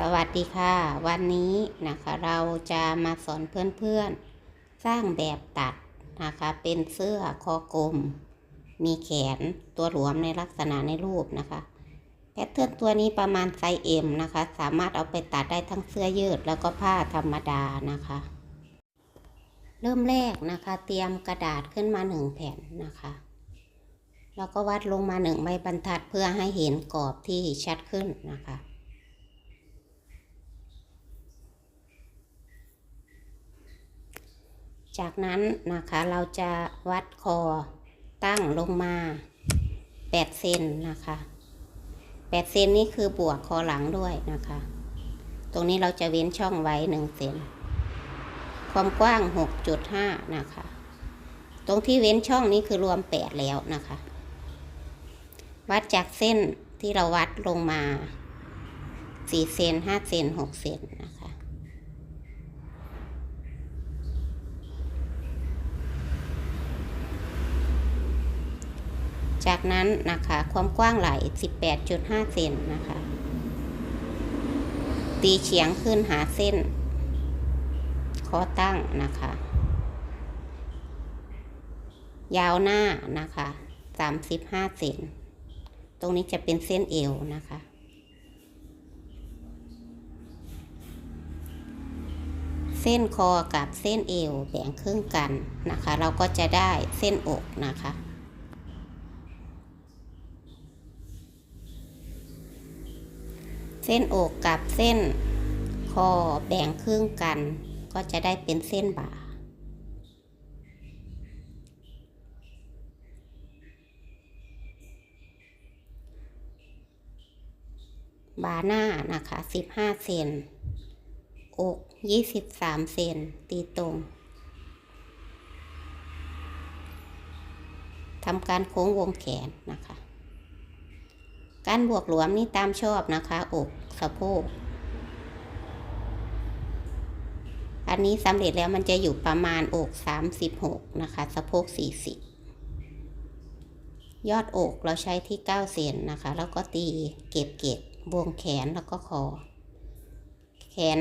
สวัสดีค่ะ วันนี้นะคะเราจะมาสอนเพื่อนๆ สร้างแบบตัดนะคะเป็นเสื้อคอกลม มีแขนตัวหลวมในลักษณะในรูปนะคะ แพทเทิร์นตัวนี้ประมาณไซส์เอ็มนะคะ สามารถเอาไปตัดได้ทั้งเสื้อยืดแล้วก็ผ้าธรรมดานะคะ เริ่มแรกนะคะ เตรียมกระดาษขึ้นมาหนึ่งแผ่นนะคะแล้วก็วัดลงมาหนึ่งใบบรรทัดเพื่อให้เห็นกรอบที่ชัดขึ้นนะคะ จากนั้นนะคะเราจะวัดคอตั้งลงมา8เซนนะคะ8เซนนี่คือบวกคอหลังด้วยนะคะ ตรงนี้เราจะเว้นช่องไว้1เซนความกว้าง 6.5 นะคะ ตรงที่เว้นช่องนี้คือรวม 8 แล้วนะคะ วัดจากเส้นที่เราวัดลงมา4เซน5เซน6เซนนะคะ จากนั้นนะคะ ความกว้างไหล 18.5 เซนนะคะ ตีเฉียงขึ้นหาเส้นคอตั้งนะคะ ยาวหน้านะคะ 35 เซนตรงนี้จะเป็นเส้นเอวนะคะเส้นคอกับเส้นเอวแบ่งครึ่งกันนะคะ เราก็จะได้เส้นอกนะคะ เส้นอกกับเส้นคอแบ่งครึ่งกัน ก็จะได้เป็นเส้นบ่า บ่าหน้านะคะ15เซนอก23เซนตีตรงทำการโค้งวงแขนนะคะ การบวกหลวมนี่ตามชอบนะคะอกสะโพก อันนี้สำเร็จแล้วมันจะอยู่ประมาณอก36นะคะ สะโพก 40 ยอดอกเราใช้ที่9เซนนะคะ แล้วก็ตีเก็บเก็บบวงแขนแล้วก็คอ แขน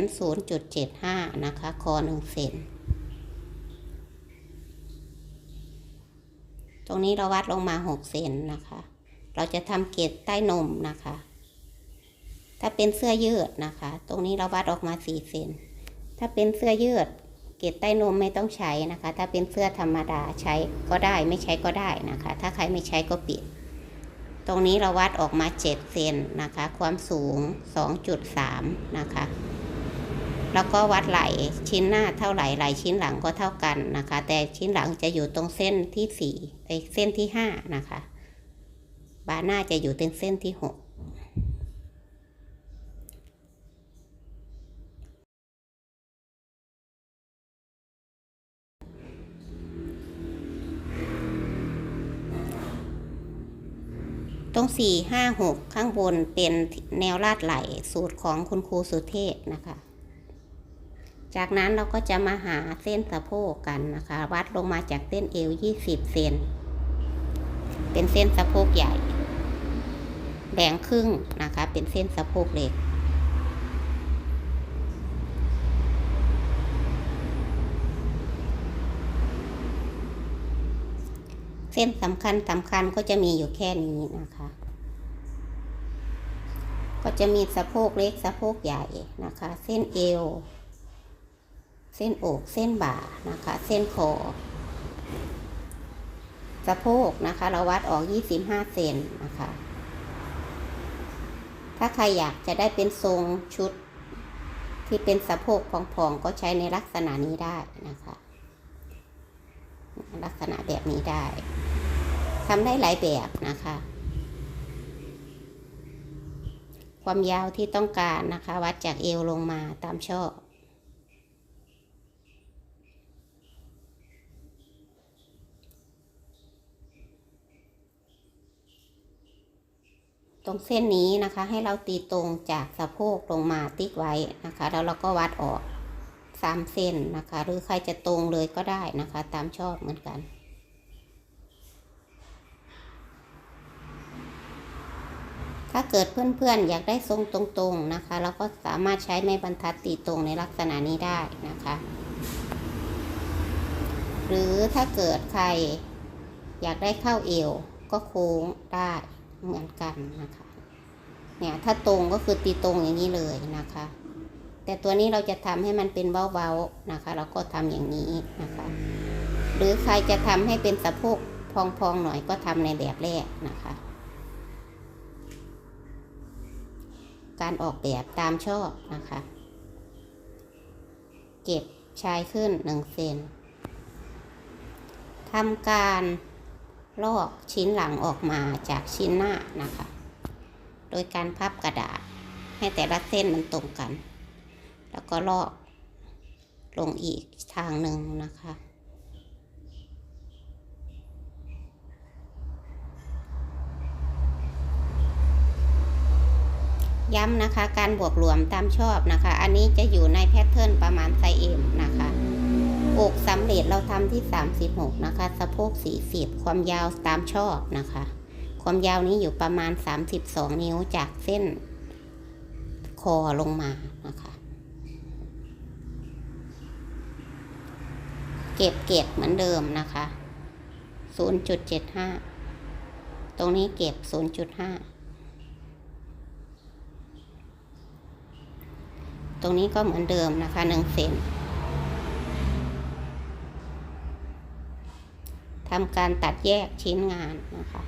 0.75 นะคะ คอ1เซนตรงนี้เราวัดลงมา 6 เซนนะคะ เราจะทำเกล็ดใต้นมนะคะ ถ้าเป็นเสื้อยืดนะคะ ตรงนี้เราวัดออกมา4เซนถ้าเป็นเสื้อยืด เกล็ดใต้นมไม่ต้องใช้นะคะ ถ้าเป็นเสื้อธรรมดาใช้ก็ได้ไม่ใช้ก็ได้นะคะ ถ้าใครไม่ใช้ก็ปิด ตรงนี้เราวัดออกมา7เซนนะคะ ความสูง2.3นะคะ แล้วก็วัดไหล่ชิ้นหน้าเท่าไหร่ไหล่ชิ้นหลังก็เท่ากันนะคะ แต่ชิ้นหลังจะอยู่ตรงเส้นที่สี่ไอเส้นที่ห้านะคะ บาหน้าจะอยู่ตรงเส้นที่หกตรงสี่ห้าหกข้างบนเป็นแนวลาดไหลสูตรของคุณครูสุเทพนะคะ จากนั้นเราก็จะมาหาเส้นสะโพกกันนะคะ วัดลงมาจากเส้นเอว20เซน เป็นเส้นสะโพกใหญ่ แบ่งครึ่งนะคะ เป็นเส้นสะโพกเล็ก เส้นสำคัญสำคัญก็จะมีอยู่แค่นี้นะคะ ก็จะมีสะโพกเล็กสะโพกใหญ่นะคะ เส้นเอว เส้นอก เส้นบ่านะคะ เส้นคอ สะโพกนะคะ เราวัดออก 25 เซนนะคะ ถ้าใครอยากจะได้เป็นทรงชุดที่เป็นสะโพกพองๆก็ใช้ในลักษณะนี้ได้นะคะ ลักษณะแบบนี้ได้ทำได้หลายแบบนะคะ ความยาวที่ต้องการนะคะ วัดจากเอวลงมาตามชอบ ตรงเส้นนี้นะคะ ให้เราตีตรงจากสะโพกลงมาติ๊กไว้นะคะ แล้วเราก็วัดออกสามเส้นนะคะ หรือใครจะตรงเลยก็ได้นะคะ ตามชอบเหมือนกันถ้าเกิดเพื่อนๆ อยากได้ทรงตรงๆนะคะ เราก็สามารถใช้ไม้บรรทัดตีตรงในลักษณะนี้ได้นะคะ หรือถ้าเกิดใครอยากได้เข้าเอวก็โค้งได้ เหมือนกันนะคะ เนี่ยถ้าตรงก็คือตีตรงอย่างนี้เลยนะคะ แต่ตัวนี้เราจะทำให้มันเป็นเบาๆนะคะ เราก็ทำอย่างนี้นะคะ หรือใครจะทำให้เป็นสะโพกพองๆหน่อยก็ทำในแบบแรกนะคะ การออกแบบตามชอบนะคะ เก็บชายขึ้นหนึ่งเซนทำการ ลอกชิ้นหลังออกมาจากชิ้นหน้านะคะ โดยการพับกระดาษให้แต่ละเส้นมันตรงกัน แล้วก็ลอกลงอีกทางหนึ่งนะคะ ย้ำนะคะการบวกรวมตามชอบนะคะ อันนี้จะอยู่ในแพทเทิร์นประมาณไซส์เอ็มนะคะอกสำเร็จเราทำที่ 36 นะคะ สะโพก 40 ความยาวตามชอบนะคะ ความยาวนี้อยู่ประมาณ 32 นิ้วจากเส้นคอลงมานะคะ เก็บเกตเหมือนเดิมนะคะ 0.75 ตรงนี้เก็บ 0.5 ตรงนี้ก็เหมือนเดิมนะคะหนึ่งเซน ทำการตัดแยกชิ้นงานนะคะ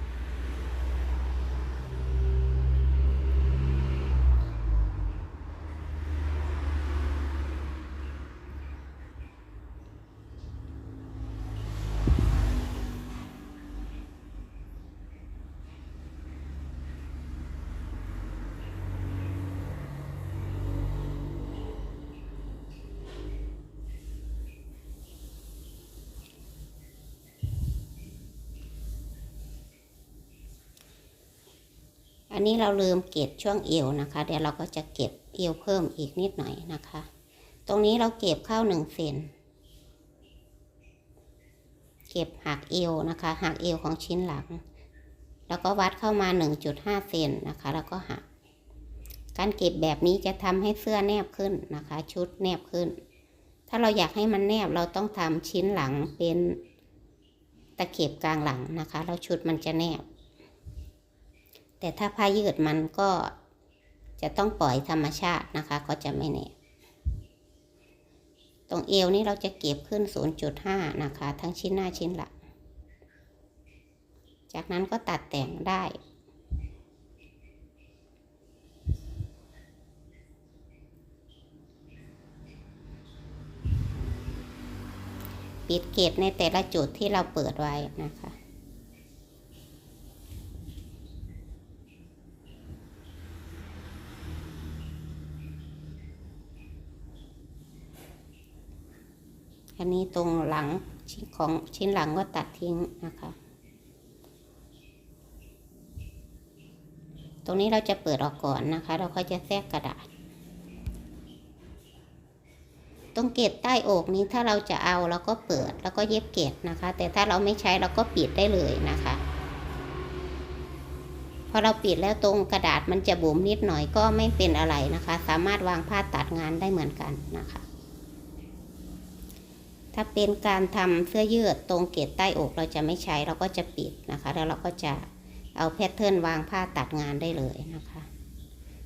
อันนี้เราลืมเก็บช่วงเอวนะคะ เดี๋ยวเราก็จะเก็บเอวเพิ่มอีกนิดหน่อยนะคะ ตรงนี้เราเก็บเข้าหนึ่งเซนเก็บหักเอวนะคะหักเอวของชิ้นหลัง แล้วก็วัดเข้ามา 1.5 เซนนะคะ แล้วก็หัก การเก็บแบบนี้จะทำให้เสื้อแนบขึ้นนะคะ ชุดแนบขึ้น ถ้าเราอยากให้มันแนบเราต้องทำชิ้นหลังเป็นตะเข็บกลางหลังนะคะ แล้วชุดมันจะแนบ แต่ถ้าผ้ายืดมันก็จะต้องปล่อยธรรมชาตินะคะ ก็จะไม่แนบตรงเอวนี้เราจะเก็บขึ้น 0.5 นะคะ ทั้งชิ้นหน้าชิ้นหลัง จากนั้นก็ตัดแต่งได้ ปิดเกตในแต่ละจุดที่เราเปิดไว้นะคะ อันนี้ตรงหลังชิ้นของชิ้นหลังก็ตัดทิ้งนะคะ ตรงนี้เราจะเปิดออกก่อนนะคะ เราก็จะแทรกกระดาษ ตรงเกตใต้อกนี้ถ้าเราจะเอาเราก็เปิดแล้วก็เย็บเกตนะคะ แต่ถ้าเราไม่ใช้เราก็ปิดได้เลยนะคะพอเราปิดแล้วตรงกระดาษมันจะบุ๋มนิดหน่อยก็ไม่เป็นอะไรนะคะ สามารถวางผ้าตัดงานได้เหมือนกันนะคะ ถ้าเป็นการทำเสื้อยืดตรงเกตใต้อกเราจะไม่ใช้เราก็จะปิดนะคะ แล้วเราก็จะเอาแพทเทิร์นวางผ้าตัดงานได้เลยนะคะ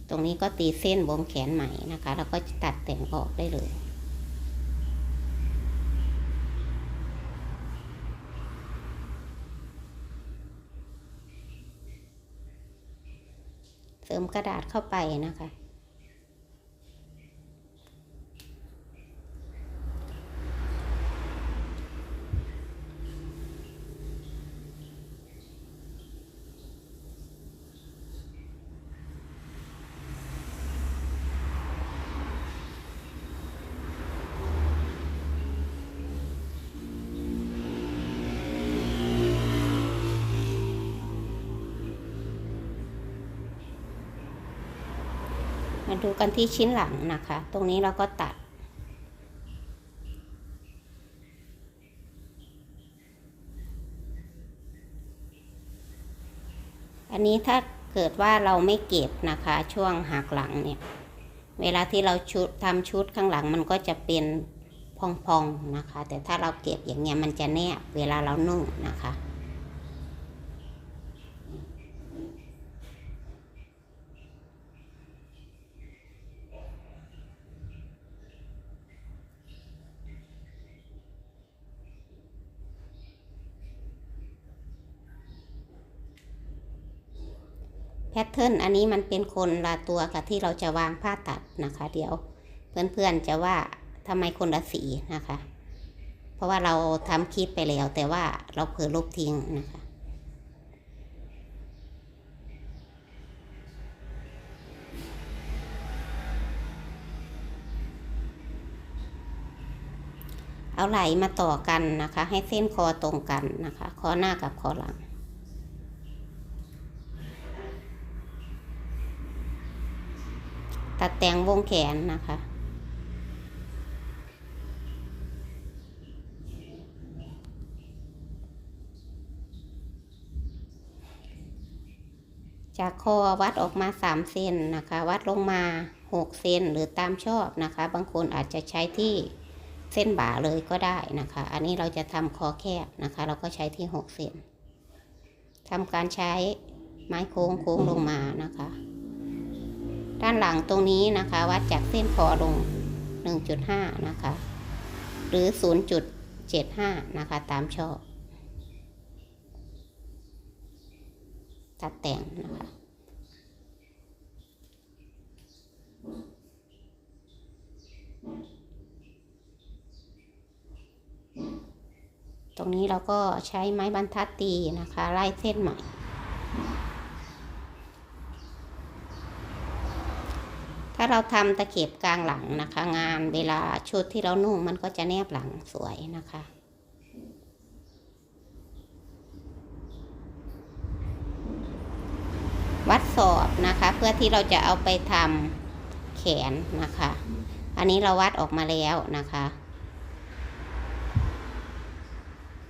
ตรงนี้ก็ตีเส้นวงแขนใหม่นะคะ แล้วก็ตัดแต่งออกได้เลยเสริมกระดาษเข้าไปนะคะ ดูกันที่ชิ้นหลังนะคะ ตรงนี้เราก็ตัด อันนี้ถ้าเกิดว่าเราไม่เก็บนะคะช่วงหักหลังเนี่ย เวลาที่เราชุดทำชุดข้างหลังมันก็จะเป็นพองๆนะคะ แต่ถ้าเราเก็บอย่างเงี้ยมันจะแนบเวลาเรานุ่งนะคะ เทิร์นอันนี้มันเป็นคนละตัวกับที่เราจะวางผ้าตัดนะคะ เดี๋ยวเพื่อนๆจะว่าทำไมคนละสีนะคะ เพราะว่าเราทำคลิปไปแล้ว แต่ว่าเราเผลอลบทิ้งนะคะเอาไหลมาต่อกันนะคะ ให้เส้นคอตรงกันนะคะ คอหน้ากับคอหลัง ตัดแต่งวงแขนนะคะ จากคอวัดออกมาสามเซนนะคะ วัดลงมาหกเซนหรือตามชอบนะคะ บางคนอาจจะใช้ที่เส้นบ่าเลยก็ได้นะคะ อันนี้เราจะทำคอแคบนะคะ เราก็ใช้ที่หกเซนทำการใช้ไม้โค้งโค้งลงมานะคะ ด้านหลังตรงนี้นะคะ วัดจากเส้นคอลง 1.5 นะคะ หรือ 0.75 นะคะ ตามชอบ ตัดแต่งนะคะตรงนี้เราก็ใช้ไม้บรรทัดตีนะคะ ไล่เส้นใหม่ ถ้าเราทำตะเข็บกลางหลังนะคะ งานเวลาชุดที่เรานุ่งมันก็จะแนบหลังสวยนะคะวัดสอบนะคะ เพื่อที่เราจะเอาไปทำแขนนะคะ อันนี้เราวัดออกมาแล้วนะคะ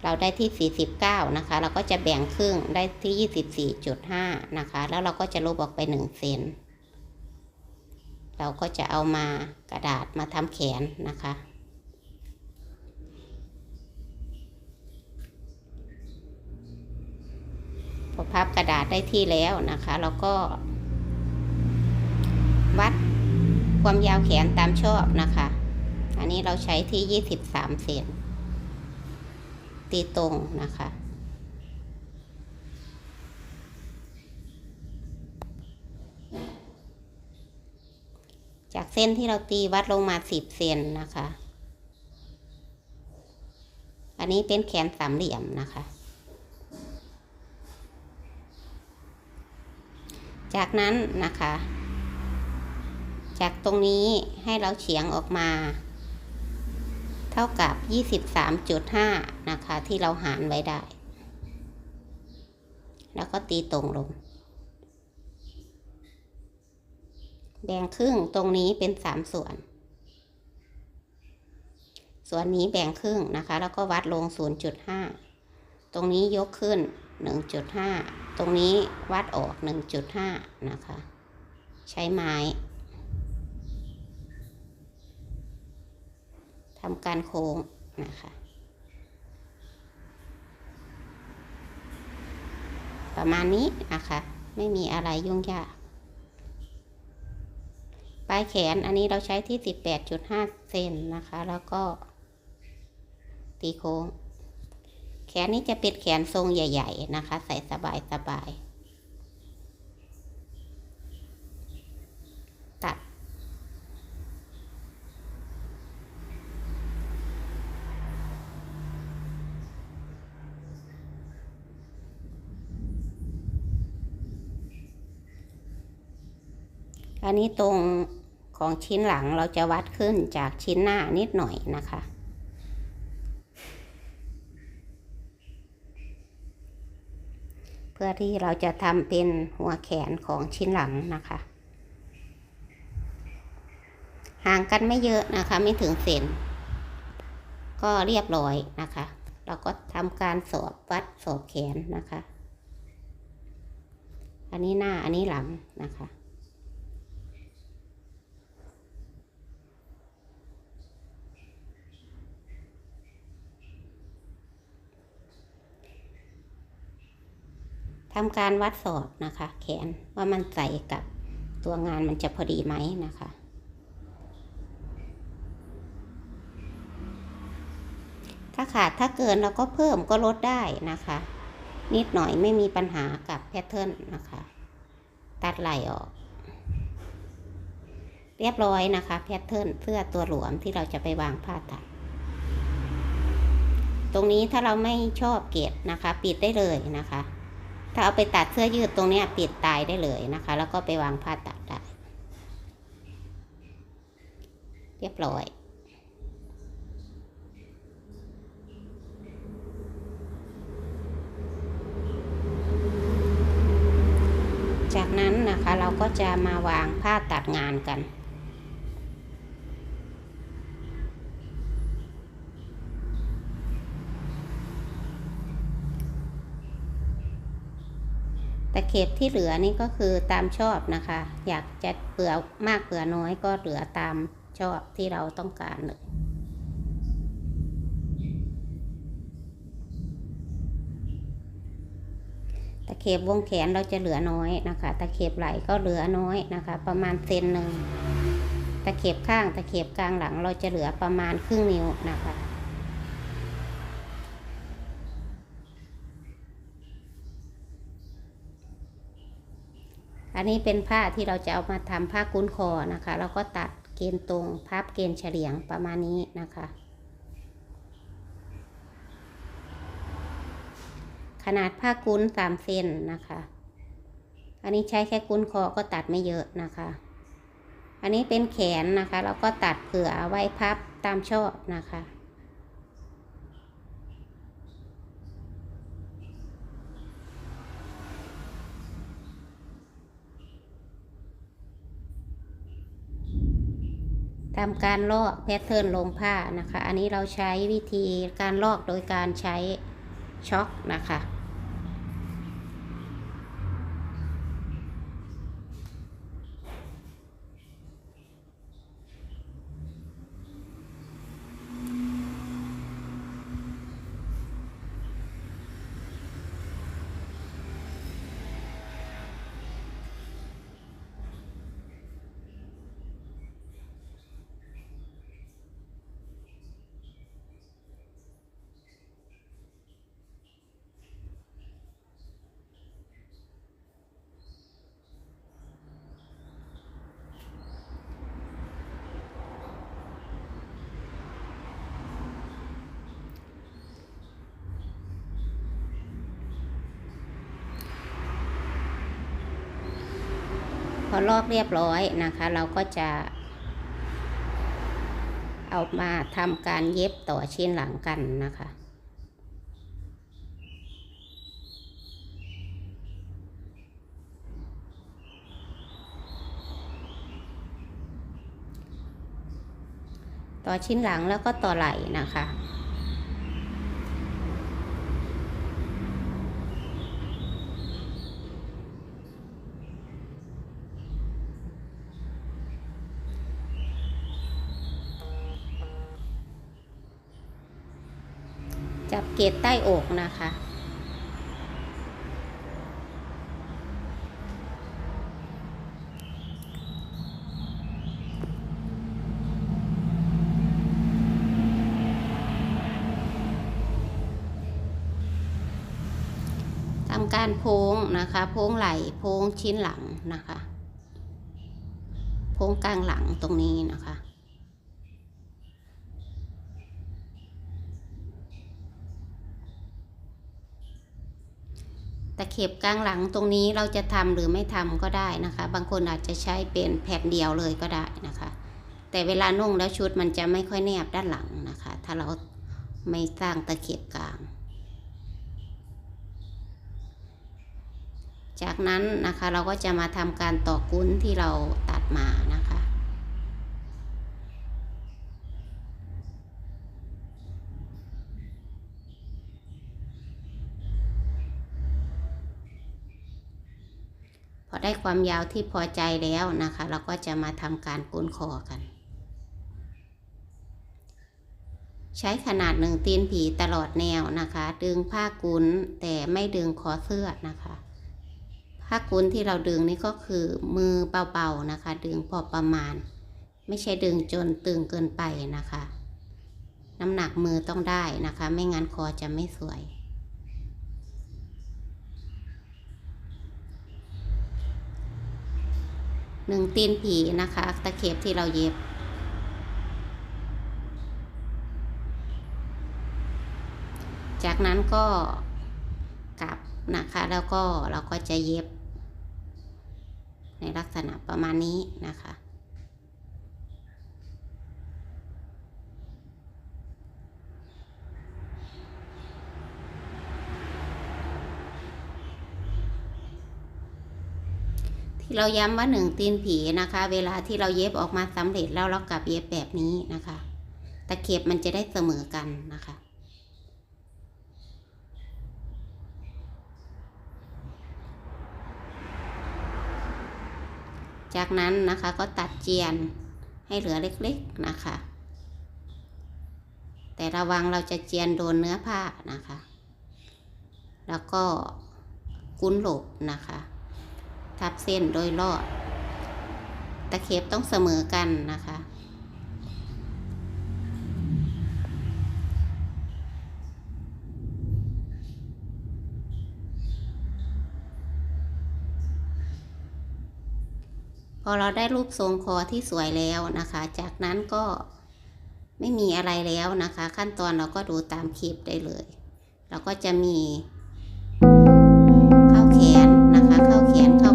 เราได้ที่ 49 นะคะ เราก็จะแบ่งครึ่งได้ที่ 24.5 นะคะ แล้วเราก็จะลบออกไป 1 เซน เราก็จะเอามากระดาษมาทำแขนนะคะ พอพับกระดาษได้ที่แล้วนะคะ เราก็ วัดความยาวแขนตามชอบนะคะ อันนี้เราใช้ที่ 23 เซนตีตรงนะคะ จากเส้นที่เราตีวัดลงมาสิบเซนนะคะ อันนี้เป็นแขนสามเหลี่ยมนะคะ จากนั้นนะคะ จากตรงนี้ให้เราเฉียงออกมา เท่ากับ 23.5 นะคะ ที่เราหารไว้ได้ แล้วก็ตีตรงลง แบ่งครึ่งตรงนี้เป็นสามส่วน ส่วนนี้แบ่งครึ่งนะคะ แล้วก็วัดลง 0.5 ตรงนี้ยกขึ้น 1.5 ตรงนี้วัดออก 1.5 นะคะ ใช้ไม้ทำการโค้งนะคะ ประมาณนี้นะคะ ไม่มีอะไรยุ่งยาก ลายแขนอันนี้เราใช้ที่18.5เซนนะคะ แล้วก็ ตีโค้ง แขนนี้จะเป็นแขนทรงใหญ่ ๆ นะคะ ใส่สบายสบายตัด อันนี้ตรง ของชิ้นหลังเราจะวัดขึ้นจากชิ้นหน้านิดหน่อยนะคะ เพื่อที่เราจะทำเป็นหัวแขนของชิ้นหลังนะคะ ห่างกันไม่เยอะนะคะไม่ถึงเซนก็เรียบร้อยนะคะ เราก็ทำการสอบวัดสอบแขนนะคะ อันนี้หน้าอันนี้หลังนะคะ ทำการวัดสอบนะคะ แขนว่ามันใส่กับตัวงานมันจะพอดีไหมนะคะ ถ้าขาดถ้าเกินเราก็เพิ่มก็ลดได้นะคะ นิดหน่อยไม่มีปัญหากับแพทเทิร์นนะคะ ตัดไหลออก เรียบร้อยนะคะ แพทเทิร์นเสื้อตัวหลวมที่เราจะไปวางผ้าตัดตรงนี้ถ้าเราไม่ชอบเกตนะคะ ปิดได้เลยนะคะ ถ้าเอาไปตัดเสื้อยืดตรงนี้ปิดตายได้เลยนะคะ แล้วก็ไปวางผ้าตัดได้ เรียบร้อย จากนั้นนะคะเราก็จะมาวางผ้าตัดงานกัน ตะเข็บที่เหลือนี่ก็คือตามชอบนะคะ อยากจะเปลือมากเปลือน้อยก็เหลือตามชอบที่เราต้องการเลยตะเข็บวงแขนเราจะเหลือน้อยนะคะ ตะเข็บไหล่ก็เหลือน้อยนะคะ ประมาณเซนหนึ่งตะเข็บข้างตะเข็บกลางหลังเราจะเหลือประมาณครึ่งนิ้วนะคะ อันนี้เป็นผ้าที่เราจะเอามาทำผ้ากุ้นคอนะคะ เราก็ตัดเกณฑ์ตรงพับเกณฑ์เฉลียงประมาณนี้นะคะ ขนาดผ้ากุ้นสามเซนนะคะ อันนี้ใช้แค่กุ้นคอก็ตัดไม่เยอะนะคะ อันนี้เป็นแขนนะคะ เราก็ตัดเผื่อไว้พับตามชอบนะคะ ทำการลอกแพทเทิร์นลงผ้านะคะ อันนี้เราใช้วิธีการลอกโดยการใช้ช็อคนะคะ พอ ลอกเรียบร้อยนะคะ เราก็จะเอามาทำการเย็บต่อชิ้นหลังกันนะคะ ต่อชิ้นหลังแล้วก็ต่อไหล่นะคะ กตใต้องค์นะคะ ทำการโพงนะคะ โพงไหล่โพงชิ้นหลังนะคะ โพงกลางหลังตรงนี้นะคะ เข็บกลางหลังตรงนี้เราจะทำหรือไม่ทำก็ได้นะคะ บางคนอาจจะใช้เป็นแผ่นเดียวเลยก็ได้นะคะ แต่เวลานุ่งแล้วชุดมันจะไม่ค่อยแนบด้านหลังนะคะ ถ้าเราไม่สร้างตะเข็บกลาง จากนั้นนะคะเราก็จะมาทำการต่อกุ้นที่เราตัดมานะคะ พ ได้ความยาวที่พอใจแล้วนะคะ เราก็จะมาทำการกุนคอกัน ใช้ขนาดหนึ่งตีนผีตลอดแนวนะคะ ดึงผ้ากุนแต่ไม่ดึงคอเสื้อนะคะ ผ้ากุนที่เราดึงนี่ก็คือมือเบาๆนะคะ ดึงพอประมาณ ไม่ใช่ดึงจนตึงเกินไปนะคะ น้ำหนักมือต้องได้นะคะ ไม่งั้นคอจะไม่สวย หนึ่งตีนผีนะคะ ตะเข็บที่เราเย็บ จากนั้นก็กลับนะคะ แล้วก็เราก็จะเย็บ ในลักษณะประมาณนี้นะคะ ที่ เราย้ำว่าหนึ่งตีนผีนะคะ เวลาที่เราเย็บออกมาสำเร็จแล้วเรากลับเย็บแบบนี้นะคะ ตะเข็บมันจะได้เสมอกันนะคะจากนั้นนะคะก็ตัดเจียนให้เหลือเล็กๆนะคะ แต่ระวังเราจะเจียนโดนเนื้อผ้านะคะ แล้วก็กุ้นหลบนะคะ ทับเส้นโดยรอบตะเข็บต้องเสมอกันนะคะ พอเราได้รูปทรงคอที่สวยแล้วนะคะ จากนั้นก็ไม่มีอะไรแล้วนะคะ ขั้นตอนเราก็ดูตามคลิปได้เลย เราก็จะมี เข้าแขนนะคะ เข้าแขนเข้า